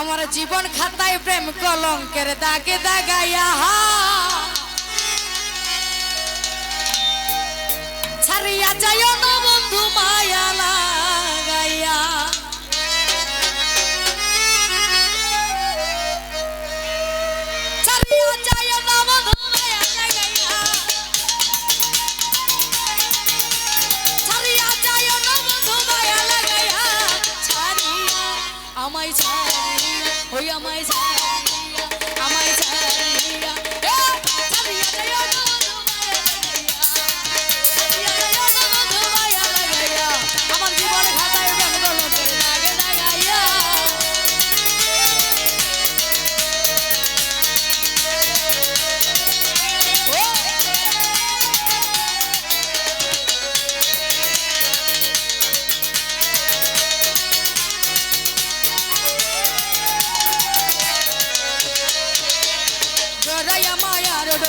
আমার জীবন খাতায় প্রেম কলঙ্কের দাগে দাগাইয়া হারিয়া যাই বন্ধু মায়ালা।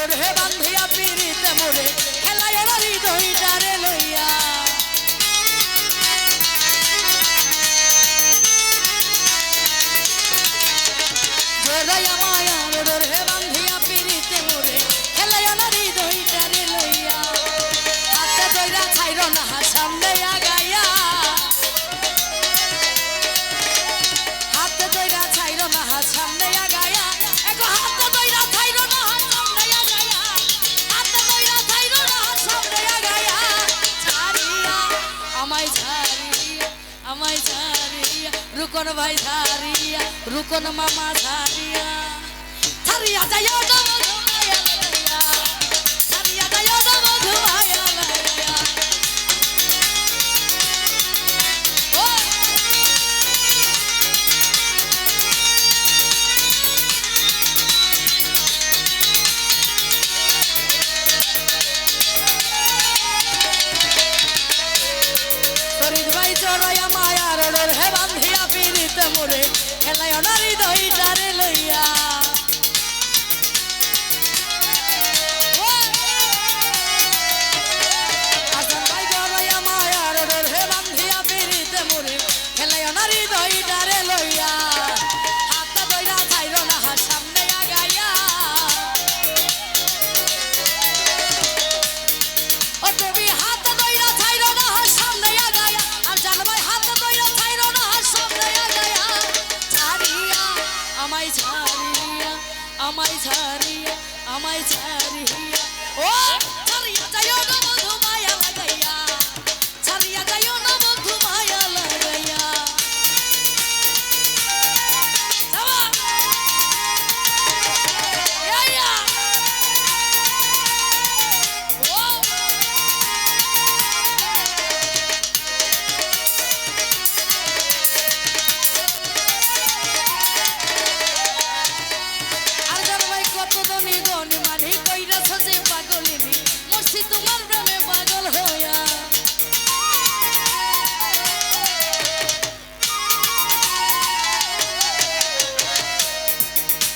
তোর হে বান্ধিয়া পিড়িতে মোরে রুকন ভাই সারিয়া রুকন মামা সারিয়া সারিয়া যায় মোরে খেলায় অনারি দহিটারে লইয়া।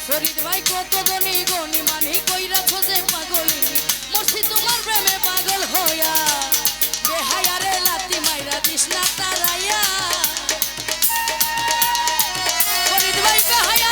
শরীর ভাই, কত ধনী গনি মানি, কইরা খোঁজে পাগলিনি মরছি তোমার প্রেমে পাগল হইয়া। বেহায়ারে লাতি মাইরা দিস না তারাইয়া। শরীর ভাই, বেহায়া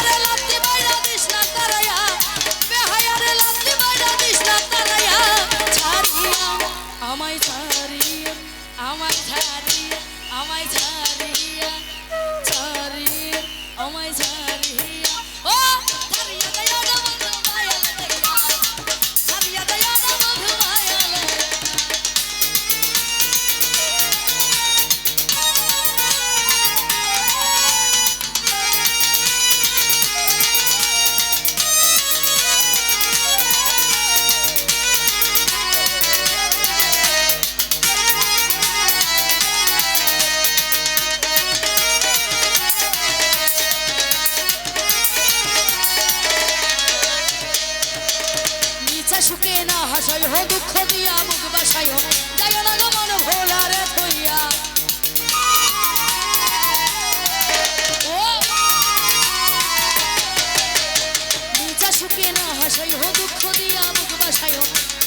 হাসিয়ে না হাসাই হো দুঃখ দিয়া মুখ বাসাই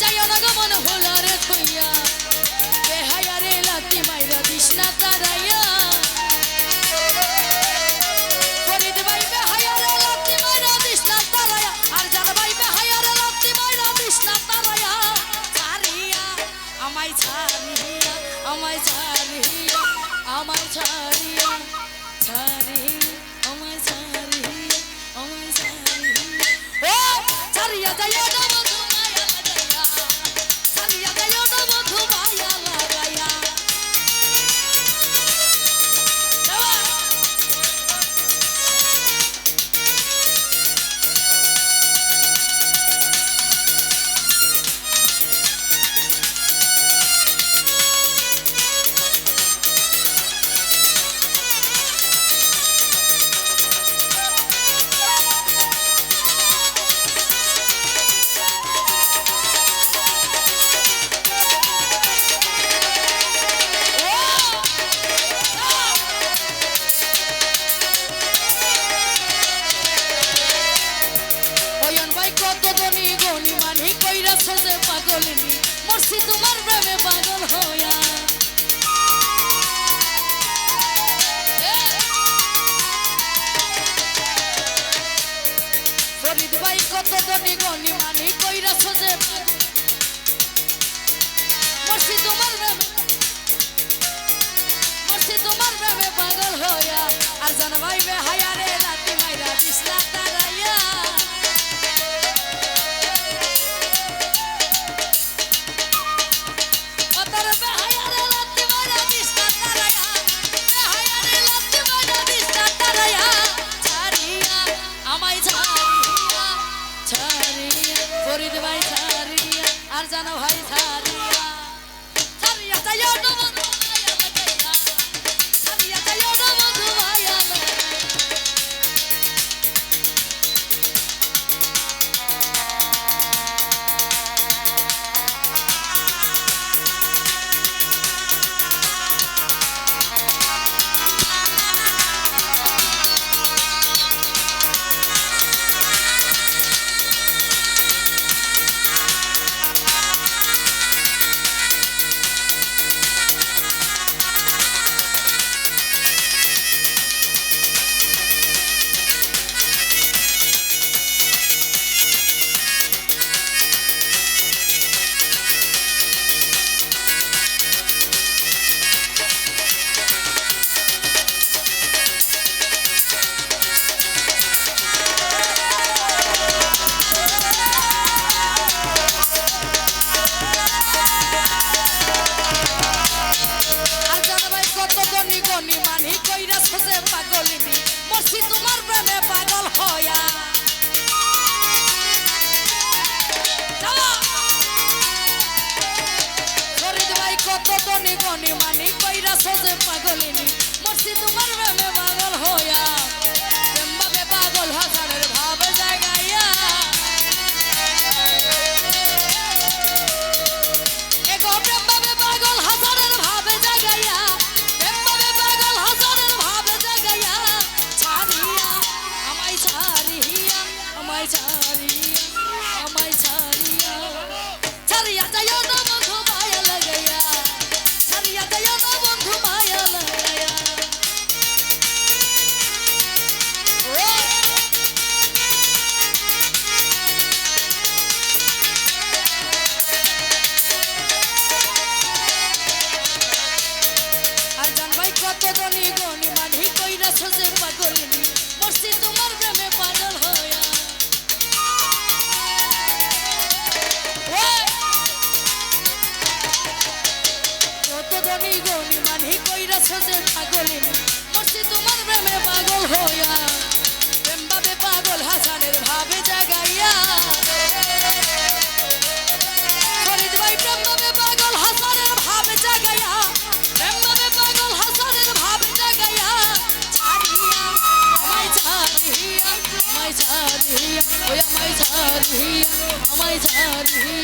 যাই অনাগমন হলো রে থইয়া বেহায়া রে লাতি মাইরা দিস না তারাইয়া। আমায় ছাড়িয়া আমায় ছাড়িয়া আমায় ছাড়িয়া ছাড়িয়া, আমায় ছাড়িয়া। ছাড়িয়া যাইও না বন্ধু মায়া পাগলিনি তোমার প্রেমে পাগল হইয়া। ফরিদ ভাই, কত ধনী গনি মানি কইরা সজে পাগল। তোমার প্রেমে মরছি তোমার প্রেমে পাগল হইয়া। আর জান ভাই বে হায়ারে রাতি মাইরা বিছনা জান ভাই মরছি তোমার প্রেমে পাগল হয়া। ভাই, কত ধনী গনি মানি কইরা সজে পাগলিনি। মরছি তোমার প্রেমে পাগল হইয়া প্রেম পাগল হাসানের গনি মানি কইরা সজে পাগলিনি মরছি তোমার প্রেমে পাগল হয়া! কত ধনী গনি মানি কইরা সজে পাগলিনি মরছি তোমার প্রেমে পাগল হইয়া ছাড়িয়া ওই আমায় ছাড়িয়া আমায় ছাড়িয়া